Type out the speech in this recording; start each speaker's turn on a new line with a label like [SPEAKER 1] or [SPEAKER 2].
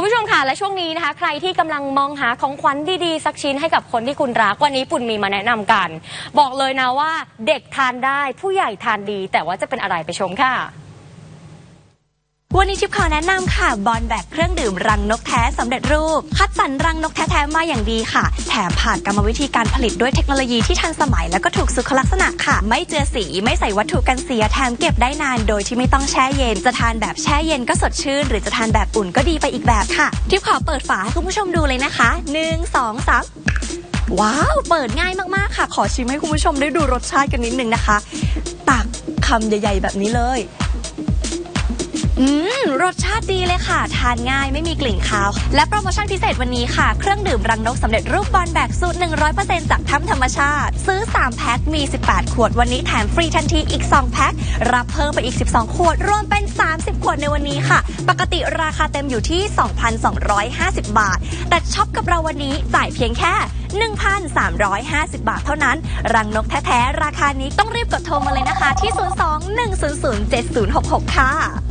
[SPEAKER 1] คุณผู้ชมค่ะ และช่วงนี้นะคะ ใครที่กำลังมองหาของขวัญดีๆ สักชิ้นให้กับคนที่คุณรักวันนี้ปุ่นมีมาแนะนำกัน บอกเลยนะว่าเด็กทานได้ผู้ใหญ่ทานดี แต่ว่าจะเป็นอะไรไปชมค่ะ
[SPEAKER 2] วันนี้ทิปขอแนะนำค่ะบอลแบกเครื่องดื่มรังนกแท้สำเร็จรูป คัดสรรรังนกแท้ๆมาอย่างดีค่ะ แถมผ่านกรรมวิธีการผลิตด้วยเทคโนโลยีที่ทันสมัยแล้วก็ถูกสุขลักษณะค่ะ ไม่เจือสีไม่ใส่วัตถุกันเสียแถมเก็บได้นานโดยที่ไม่ต้องแช่เย็น จะทานแบบแช่เย็นก็สดชื่น หรือจะทานแบบอุ่นก็ดีไปอีกแบบค่ะทิปขอเปิดฝาให้คุณผู้ชมดูเลยนะคะหนึ่งสองสามว้าว เปิดง่ายมากๆค่ะ ขอชิมให้คุณผู้ชมได้ดูรสชาติกันนิดนึงนะคะ ตักคำใหญ่ ๆ แบบนี้เลย อืม รสชาติดีเลยค่ะ ทานง่ายไม่มีกลิ่นคาว และโปรโมชั่นพิเศษวันนี้ค่ะ เครื่องดื่มรังนกสำเร็จรูปบอลแบกสูตร 100%จากถ้ำธรรมชาติ ซื้อ 3 แพ็ค มี 18 ขวดวันนี้แถมฟรีทันทีอีก 2 แพ็ค รับเพิ่มไปอีก 12 ขวด รวมเป็น 30 ขวดในวันนี้ค่ะ ปกติราคาเต็มอยู่ที่ 2,250 บาท แต่ช็อปกับเราวันนี้จ่ายเพียงแค่ 1,350 บาทเท่านั้น รังนกแท้ๆราคานี้ต้องรีบกดโทรมาเลยนะคะที่ 02 100 7066 ค่ะ